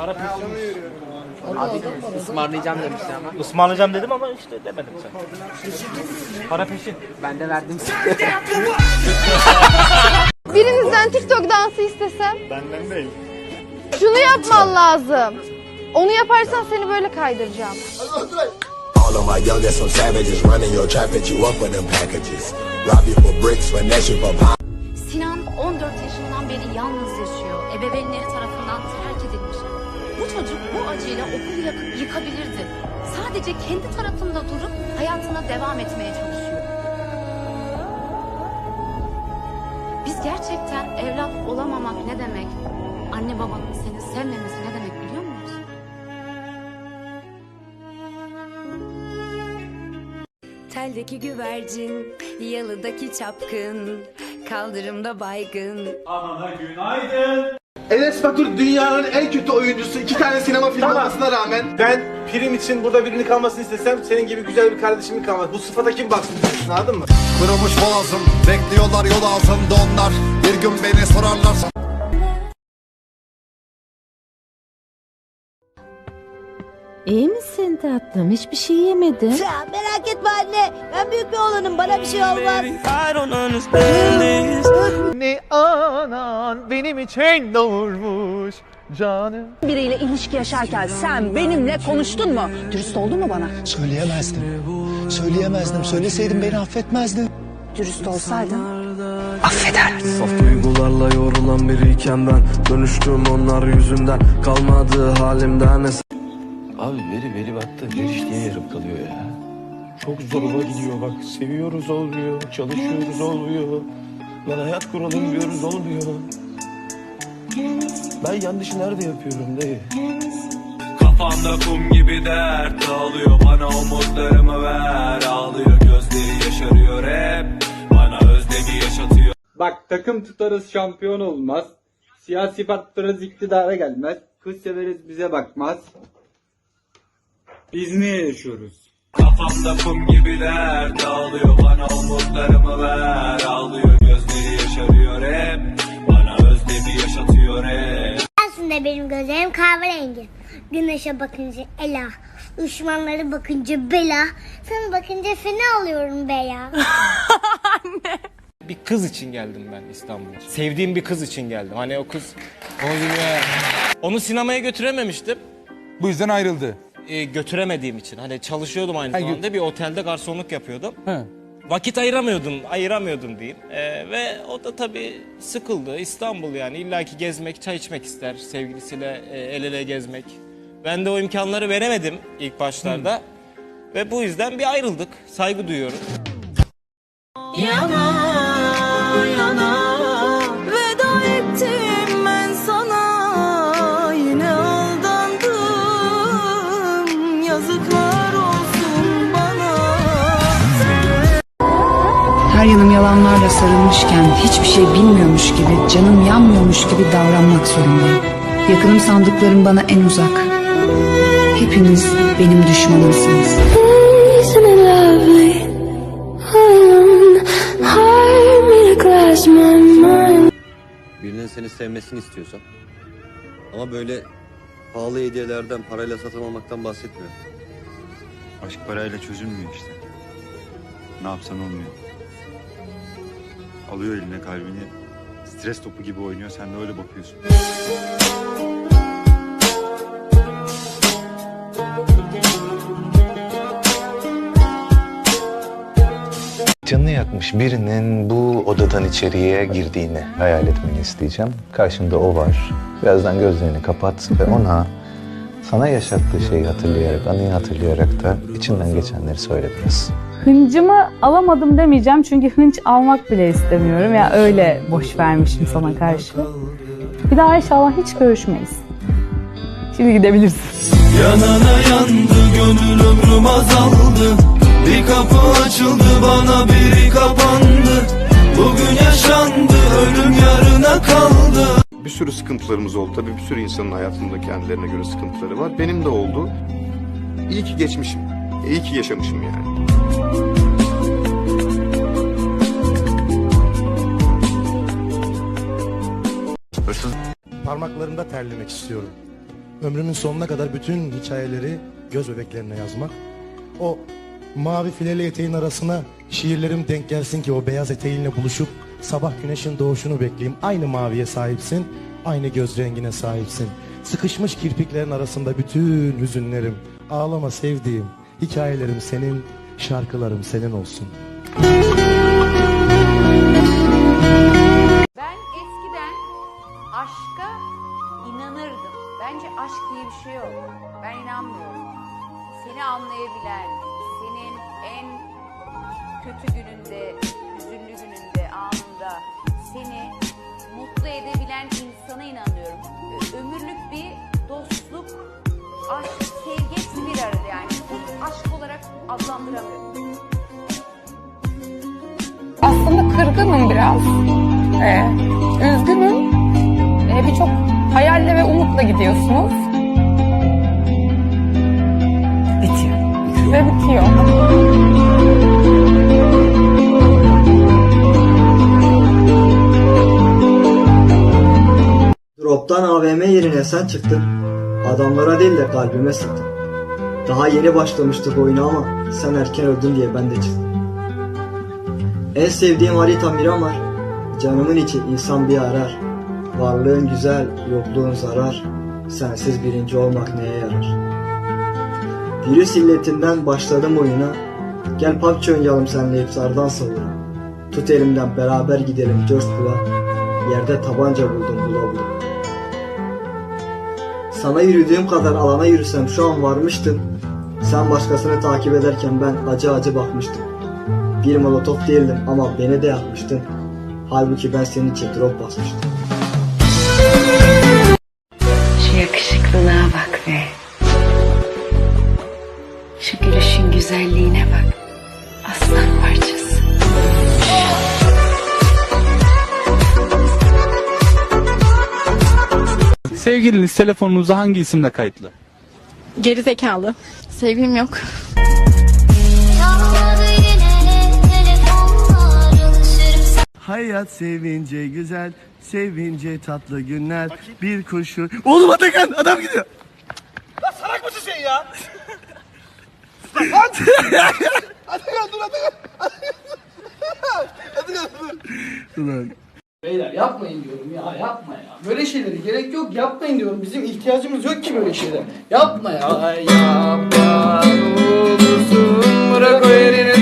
Para peşin. Abi ısmarlayacağım demişti ama. Ismarlayacağım dedim ama işte demedim sen. Para peşin. Ben de verdim Birinizden TikTok dansı istesem. Benden değil. Şunu yapman lazım. Onu yaparsan seni böyle kaydıracağım. All of my youngest some savages running your trap at you up for them packages. Rob you for bricks, finesse you for. Sinan 14 yaşından beri yalnız yaşıyor. Ebeveynleri tarafından çocuk bu acıyla okulu yakıp yıkabilirdi. Sadece kendi tarafında durup hayatına devam etmeye çalışıyor. Biz gerçekten evlat olamamak ne demek? Anne babanın seni sevmemesi ne demek biliyor muyuz? Teldeki güvercin, yalıdaki çapkın, kaldırımda baygın. Enes Batur dünyanın en kötü oyuncusu. iki tane sinema filmi olmasına rağmen. Ben prim için burada birini kalmasını istesem senin gibi güzel bir kardeşimin kalmaz. Bu sıfata kim baksın diyorsun anladın mı? Kırılmış boğazım, bekliyorlar yol ağzında onlar. Bir gün beni sorarlarsa İyi misin tatlım? Hiçbir şey yemedin. Ya merak etme anne, ben büyük bir oğlanım, bana bir şey olmaz. Ne anan benim için doğurmuş canım. Biriyle ilişki yaşarken sen benimle konuştun mu? Dürüst oldun mu bana? Söyleyemezdim. Söyleyemezdim. Söyleseydim beni affetmezdin. Dürüst olsaydın. Saf duygularla yorulan biriyken ben Dönüştüm onlar yüzünden Kalmadı halimden eser Abi veri veri battı. Her iş niye yarım kalıyor ya? Çok zoruma gidiyor bak. Seviyoruz olmuyor. Çalışıyoruz olmuyor. Lan hayat kuralım diyoruz olmuyor. Ben yanlışı nerede yapıyorum dayı? Kafamda kum gibi dert Ağlıyor bana umutlarımı ver Ağlıyor gözleri yaşarıyor hep Bana özlemi yaşatıyor Bak takım tutarız şampiyon olmaz. Siyasi partilerimiz iktidara gelmez. Kız severiz bize bakmaz. Biz niye yaşıyoruz? Kafamda kum gibi dert Ağlıyor bana umutlarımı ver Ağlıyor gözleri yaşarıyor hep Bana özlemi yaşatıyor hep Aslında benim gözlerim kahverengi. Güneşe bakınca Ela, düşmanlara bakınca Bela, sana bakınca fena alıyorum be ya. Bir kız için geldim ben İstanbul'a. Sevdiğim bir kız için geldim. Hani o kız... Onu sinemaya götürememiştim. Bu yüzden ayrıldı. Ee, götüremediğim için. Hani çalışıyordum aynı Ha, gö- zamanda. Bir otelde garsonluk yapıyordum. Vakit ayıramıyordum, ayıramıyordum diyeyim. Ee, ve o da tabii sıkıldı. İstanbul yani illaki gezmek, çay içmek ister sevgilisiyle e, el ele gezmek. Ben de o imkanları veremedim ilk başlarda. Ve bu yüzden bir ayrıldık. Saygı duyuyorum. Veda Her yanım yalanlarla sarılmışken hiçbir şey bilmiyormuş gibi, canım yanmıyormuş gibi davranmak zorundayım. Yakınım sandıklarım bana en uzak. Hepiniz benim düşmanımsınız. Birinin seni sevmesini istiyorsan ama böyle pahalı hediyelerden parayla satın almaktan bahsetmiyorum. Aşk parayla çözülmüyor işte. Ne yapsan olmuyor. Alıyor eline kalbini. Stres topu gibi oynuyor. Sen de öyle bakıyorsun. Canını yakmış birinin bu odadan içeriye girdiğini hayal etmeni isteyeceğim. Karşında o var. Birazdan gözlerini kapat ve ona sana yaşattığı şeyi hatırlayarak, anıyı hatırlayarak da içinden geçenleri söyle biraz. Hıncımı alamadım demeyeceğim çünkü hınç almak bile istemiyorum. Ya öyle boş vermişim sana karşı. Bir daha inşallah hiç görüşmeyiz. Şimdi gidebilirsin. Yanana yandı gönül ömrüm azaldı Bir kapı açıldı bana biri kapandı Bugün yaşandı ölüm yarına kaldı Bir sürü sıkıntılarımız oldu. Tabii bir sürü insanın hayatında kendilerine göre sıkıntıları var. Benim de oldu. İyi ki geçmişim. İyi ki yaşamışım yani. Parmaklarımda terlemek istiyorum. ömrümün sonuna kadar bütün hikayeleri göz bebeklerine yazmak. O mavi fileli eteğin arasına şiirlerim denk gelsin ki o beyaz eteğinle buluşup sabah güneşin doğuşunu bekleyeyim. Aynı maviye sahipsin, aynı göz rengine sahipsin. Sıkışmış kirpiklerin arasında bütün hüzünlerim, ağlama sevdiğim, hikayelerim senin, şarkılarım senin olsun. Ben eskiden aşka inanırdım. Bence aşk diye bir şey yok. Ben inanmıyorum. Seni anlayabilen, senin en kötü gününde, hüzünlü gününde, anında seni mutlu edebilen insana inanıyorum. Ömürlük bir dostluk, aşk, sevgi hepsi bir arada yani. Tek aşk olarak adlandıramıyorum. Aslında kırgınım biraz. Ee, üzgünüm. Ee, Birçok hayalle ve umutla gidiyorsunuz. Bitiyor. Ve bitiyor. Drop'tan AVM yerine sen çıktın. Adamlara değil de kalbime sıktın. Daha yeni başlamıştık oyuna ama sen erken öldün diye ben de çıktım. En sevdiğim harita Miramar. Canımın içi insan bir arar. Varlığın güzel, yokluğun zarar. Sensiz birinci olmak neye yarar? Virüs illetinden başladım oyuna. Gel PUBG oynayalım senle iftardan sonra. Tut elimden beraber gidelim coşkula. Yerde tabanca buldum bula bula. Sana yürüdüğüm kadar alana yürüsem şu an varmıştım. Sen başkasını takip ederken ben acı acı bakmıştım. Bir molotof değildim ama beni de yakmıştın. Halbuki ben senin için drop basmıştım. Şu yakışıklılığa bak be. Şu gülüşün güzelliğine bak. Sevgiliniz telefonunuza hangi isimle kayıtlı? Geri zekalı. Sevgilim yok. Hayat sevince güzel, sevince tatlı günler. Bir kuşu... Oğlum Atakan adam gidiyor. Lan salak mısın sen ya? Atakan dur Atakan. Atakan dur. Ulan. Beyler yapmayın diyorum ya yapma ya. Böyle şeyleri gerek yok yapmayın diyorum. Bizim ihtiyacımız yok ki böyle şeylere. Yapma ya. Ay, yapma olursun bırak o yerini